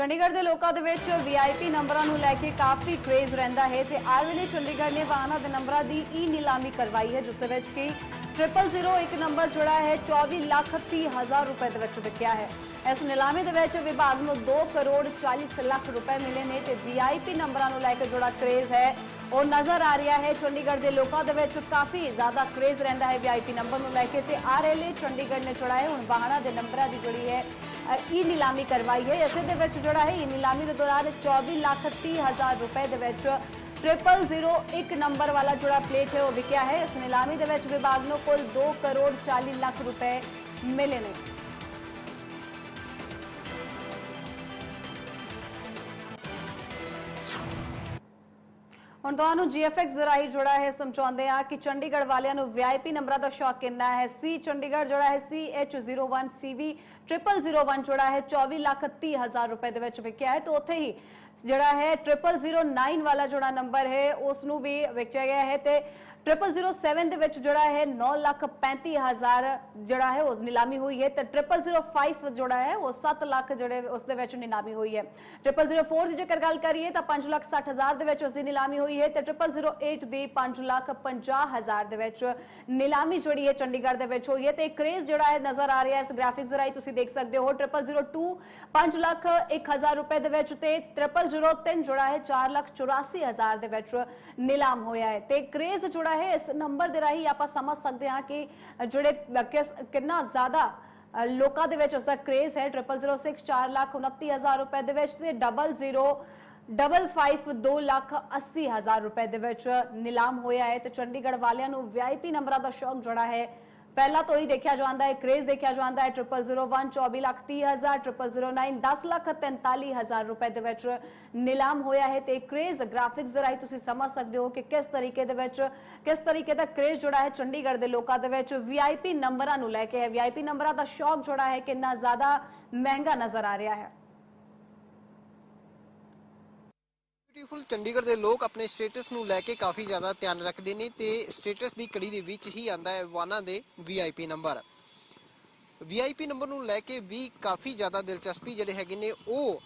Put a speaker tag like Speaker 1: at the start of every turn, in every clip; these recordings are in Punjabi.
Speaker 1: ਚੰਡੀਗੜ੍ਹ ਦੇ ਲੋਕਾਂ ਦੇ ਵਿੱਚ ਵੀਆਈਪੀ ਨੰਬਰਾਂ ਨੂੰ ਲੈ ਕੇ ਕਾਫੀ ਕ੍ਰੇਜ਼ ਰਹਿੰਦਾ ਹੈ ਤੇ ਆਏ ਵੇਲੇ ਚੰਡੀਗੜ੍ਹ ਨੇ ਵਾਹਨਾਂ ਦੇ ਨੰਬਰਾਂ ਦੀ ਈ ਨਿਲਾਮੀ ਕਰਵਾਈ ਹੈ, ਜਿਸ ਦੇ ਵਿੱਚ ਕਿ 001 ਨੰਬਰ ਜਿਹੜਾ ਹੈ 24 ਲੱਖ 30 ਹਜ਼ਾਰ ਰੁਪਏ ਦੇ ਵਿੱਚ ਵਿਕਿਆ ਹੈ। ਇਸ ਨਿਲਾਮੀ ਦੇ ਵਿੱਚ ਵਿਭਾਗ ਨੂੰ 2 ਕਰੋੜ 40 ਲੱਖ ਰੁਪਏ ਮਿਲੇ ਨੇ ਤੇ ਵੀਆਈਪੀ ਨੰਬਰਾਂ ਨੂੰ ਲੈ ਕੇ ਜਿਹੜਾ ਕ੍ਰੇਜ਼ ਹੈ, ਉਹ ਨਜ਼ਰ ਆ ਰਿਹਾ ਹੈ। ਚੰਡੀਗੜ੍ਹ ਦੇ ਲੋਕਾਂ ਦੇ ਵਿੱਚ ਕਾਫੀ ਜ਼ਿਆਦਾ ਕ੍ਰੇਜ਼ ਰਹਿੰਦਾ ਹੈ ਵੀਆਈਪੀ ਨੰਬਰ ਨੂੰ ਲੈ ਕੇ ਤੇ ਆਰਐਲਏ ਚੰਡੀਗੜ੍ਹ ਨੇ ਜਿਹੜਾ ਹੈ ਹੁਣ ਵਾਹਨਾਂ ਦੇ ਨੰਬਰਾਂ ਦੀ ਜਿਹੜੀ ਹੈ। ਈ ਨੀਲਾਮੀ ਕਰਵਾਈ ਹੈ ਇਸੇ ਦੇ ਵਿੱਚ ਜਿਹੜਾ ਹੈ ਈ ਨੀਲਾਮੀ ਦੇ ਦੌਰਾਨ 24 ਲੱਖ 30 ਹਜ਼ਾਰ ਰੁਪਏ ਦੇ ਵਿੱਚ 0001 ਨੰਬਰ ਵਾਲਾ ਜਿਹੜਾ ਪਲੇਟ ਹੈ ਉਹ ਵਿਕਿਆ ਹੈ ਇਸ ਨੀਲਾਮੀ ਦੇ ਵਿੱਚ ਵਿਭਾਗ ਨੂੰ ਕੁੱਲ 2 ਕਰੋੜ 40 ਲੱਖ ਰੁਪਏ ਮਿਲੇ ਨੇ ਹੁਣ ਤੁਹਾਨੂੰ GFX ਦੇ ਰਾਹੀਂ ਜੁੜਾ ਹੈ ਸਮਝਾਉਂਦੇ ਆ ਕਿ ਚੰਡੀਗੜ੍ਹ ਵਾਲਿਆਂ ਨੂੰ VIP ਨੰਬਰਾਂ ਦਾ ਸ਼ੌਕ ਕਿੰਨਾ ਹੈ? ਸੀ ਚੰਡੀਗੜ੍ਹ ਜਿਹੜਾ ਹੈ CH01 CV 0001 ਜਿਹੜਾ ਹੈ 24 ਲੱਖ 30 ਹਜ਼ਾਰ ਰੁਪਏ ਦੇ ਵਿੱਚ ਵਿਕਿਆ ਹੈ। ਤੇ ਉੱਥੇ ਹੀ ਜਿਹੜਾ ਹੈ 0009 ਵਾਲਾ ਜਿਹੜਾ ਨੰਬਰ ਹੈ ਉਸ ਨੂੰ ਵੀ ਵੇਚਿਆ ਗਿਆ ਹੈ ਤੇ 0007 ਦੇ ਵਿੱਚ ਜਿਹੜਾ ਹੈ 9 ਲੱਖ 35 ਜਿਹੜਾ ਹੈ, ਉਹ ਨਿਲਾਮੀ ਹੋਈ ਹੈ ਤੇ 0005 ਜਿਹੜਾ ਹੈ, ਉਹ 7 ਲੱਖ ਜਿਹੜੇ ਉਸ ਦੇ ਵਿੱਚ ਨਿਲਾਮੀ ਹੋਈ ਹੈ। 0004 ਦੀ ਜੇਕਰ ਗੱਲ ਕਰੀਏ ਤਾਂ 5 ਲੱਖ 60 ਹਜ਼ਾਰ ਦੇ ਵਿੱਚ ਉਸ ਦੀ ਨਿਲਾਮੀ ਹੋਈ ਹੈ ਤੇ 0008 ਦੀ 5 ਲੱਖ 50 ਹਜ਼ਾਰ ਦੇ ਵਿੱਚ ਨਿਲਾਮੀ ਜਿਹੜੀ ਹੈ ਚੰਡੀਗੜ੍ਹ ਦੇ ਵਿੱਚ ਹੋਈ ਹੈ ਤੇ ਕ੍ਰੇਜ਼ ਜਿਹੜਾ ਹੈ ਨਜ਼ਰ ਆ ਰਿਹਾ ਇਸ ਗ੍ਰਾਫਿਕਸ ਦੇ ਰਾਹੀਂ ਤੁਸੀਂ ਦੇਖ ਸਕਦੇ ਹੋ 0002 5 ਲੱਖ 1000 ਰੁਪਏ ਦੇ ਵਿੱਚ ਤੇ 0003 ਜਿਹੜਾ ਹੈ 4 ਲੱਖ 84 ਹਜ਼ਾਰ ਦੇ ਵਿੱਚ ਨਿਲਾਮ ਹੋਇਆ ਹੈ। ਤੇ ਕ੍ਰੇਜ਼ ਜਿਹੜਾ ਹੈ, ਇਸ ਨੰਬਰ ਦੇ ਰਾਹੀਂ ਆਪਾਂ ਸਮਝ ਸਕਦੇ ਹਾਂ ਕਿ ਜਿਹੜੇ ਕਿੰਨਾ ਜ਼ਿਆਦਾ ਲੋਕਾਂ ਦੇ ਵਿੱਚ ਉਸ ਦਾ ਕ੍ਰੇਜ਼ ਹੈ। 0006 4 ਲੱਖ 29 ਹਜ਼ਾਰ ਰੁਪਏ ਦੇ ਵਿੱਚ ਤੇ 00 ਡਬਲ 5 2 ਲੱਖ 80 ਹਜ਼ਾਰ ਰੁਪਏ ਦੇ ਵਿੱਚ ਨਿਲਾਮ ਹੋਇਆ ਹੈ। ਤੇ ਚੰਡੀਗੜ੍ਹ ਵਾਲਿਆਂ ਨੂੰ ਵੀਆਈਪੀ ਨੰਬਰਾਂ ਦਾ ਸ਼ੌਕ ਜੁੜਾ ਹੈ। ਪਹਿਲਾਂ ਤੋਂ ਹੀ ਦੇਖਿਆ ਜਾਂਦਾ ਹੈ ਕ੍ਰੇਜ਼ ਦੇਖਿਆ ਜਾਂਦਾ ਹੈ 0001 24 ਲੱਖ 30 ਹਜ਼ਾਰ 0009 10 ਲੱਖ 43 ਹਜ਼ਾਰ ਰੁਪਏ ਦੇ ਵਿੱਚ ਨਿਲਾਮ ਹੋਇਆ ਹੈ ਤੇ ਕ੍ਰੇਜ਼ ਗ੍ਰਾਫਿਕਸ ਦੇ ਰਾਹੀਂ ਤੁਸੀਂ ਸਮਝ ਸਕਦੇ ਹੋ ਕਿ ਕਿਸ ਤਰੀਕੇ ਦੇ ਵਿੱਚ, ਕਿਸ ਤਰੀਕੇ ਦਾ ਕ੍ਰੇਜ਼ ਜੁੜਾ ਹੈ ਚੰਡੀਗੜ੍ਹ ਦੇ ਲੋਕਾਂ ਦੇ ਵਿੱਚ। ਵੀਆਈਪੀ ਨੰਬਰਾਂ ਨੂੰ ਲੈ ਕੇ ਹੈ। ਵੀਆਈਪੀ ਨੰਬਰਾਂ ਦਾ ਸ਼ੌਕ ਜੁੜਾ ਹੈ ਕਿੰਨਾ ਜ਼ਿਆਦਾ ਮਹਿੰਗਾ ਨਜ਼ਰ ਆ ਰਿਹਾ ਹੈ।
Speaker 2: ਬਿਊਟੀਫੁਲ ਚੰਡੀਗੜ੍ਹ ਦੇ ਲੋਕ ਆਪਣੇ ਸਟੇਟਸ ਨੂੰ ਲੈ ਕੇ ਕਾਫੀ ਜ਼ਿਆਦਾ ਧਿਆਨ ਰੱਖਦੇ ਨੇ ਤੇ ਸਟੇਟਸ ਦੀ ਕੜੀ ਦੇ ਵਿੱਚ ਹੀ ਆਂਦਾ ਹੈ ਵਾਹਨਾਂ ਦੇ ਵੀਆਈਪੀ ਨੰਬਰ ਵੀਆਈਪੀ ਨੰਬਰ ਨੂੰ ਲੈ ਕੇ ਵੀ ਕਾਫੀ ਜ਼ਿਆਦਾ ਦਿਲਚਸਪੀ ਜਿਹੜੇ ਹੈਗੇ ਨੇ, ਉਹ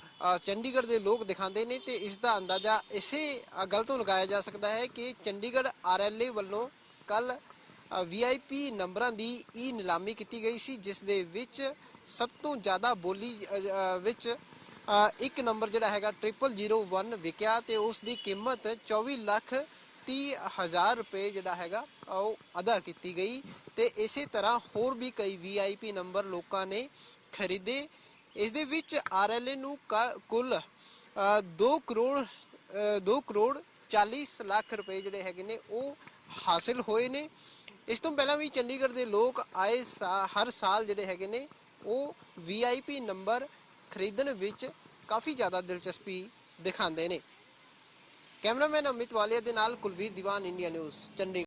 Speaker 2: ਚੰਡੀਗੜ੍ਹ ਦੇ ਲੋਕ ਦਿਖਾਉਂਦੇ ਨੇ ਤੇ ਇਸ ਦਾ ਅੰਦਾਜ਼ਾ ਇਸੇ ਗੱਲ ਤੋਂ ਲਗਾਇਆ ਜਾ ਸਕਦਾ ਹੈ ਕਿ ਚੰਡੀਗੜ੍ਹ ਆਰਐਲਏ ਵੱਲੋਂ ਕੱਲ ਵੀਆਈਪੀ ਨੰਬਰਾਂ ਦੀ ਈ ਨਿਲਾਮੀ ਕੀਤੀ ਗਈ ਸੀ, ਜਿਸ ਦੇ ਵਿੱਚ ਸਭ ਤੋਂ ਜ਼ਿਆਦਾ ਬੋਲੀ ਵਿੱਚ ਇੱਕ ਨੰਬਰ ਜਿਹੜਾ ਹੈਗਾ 0001 ਵਿਕਿਆ ਤੇ ਉਸ ਦੀ ਕੀਮਤ 24 ਲੱਖ 30 ਹਜ਼ਾਰ ਰੁਪਏ ਜਿਹੜਾ ਹੈਗਾ ਉਹ ਅਦਾ ਕੀਤੀ ਗਈ ਤੇ ਇਸੇ ਤਰ੍ਹਾਂ ਹੋਰ ਵੀ ਕਈ ਵੀਆਈਪੀ ਨੰਬਰ ਲੋਕਾਂ ਨੇ ਖਰੀਦੇ। ਇਸ ਦੇ ਵਿੱਚ ਆਰਐਲਏ ਨੂੰ ਕ- ਕੁੱਲ 2 ਕਰੋੜ 2 ਕਰੋੜ 40 ਲੱਖ ਰੁਪਏ ਜਿਹੜੇ ਹੈਗੇ ਨੇ ਉਹ ਹਾਸਿਲ ਹੋਏ ਨੇ। ਇਸ ਤੋਂ ਪਹਿਲਾਂ ਵੀ ਚੰਡੀਗੜ੍ਹ ਦੇ ਲੋਕ ਆਏ ਸਾ- ਹਰ ਸਾਲ ਜਿਹੜੇ ਹੈਗੇ ਨੇ ਉਹ ਵੀਆਈਪੀ ਨੰਬਰ ਖਰੀਦਣ ਵਿੱਚ ਕਾਫੀ ਜ਼ਿਆਦਾ ਦਿਲਚਸਪੀ ਦਿਖਾਉਂਦੇ ਨੇ। ਕੈਮਰਾਮੈਨ ਅਮਿਤ ਵਾਲੀਆ ਦੇ ਨਾਲ ਕੁਲਵੀਰ ਦੀਵਾਨ, ਇੰਡੀਆ ਨਿਊਜ਼, ਚੰਡੀਗੜ੍ਹ।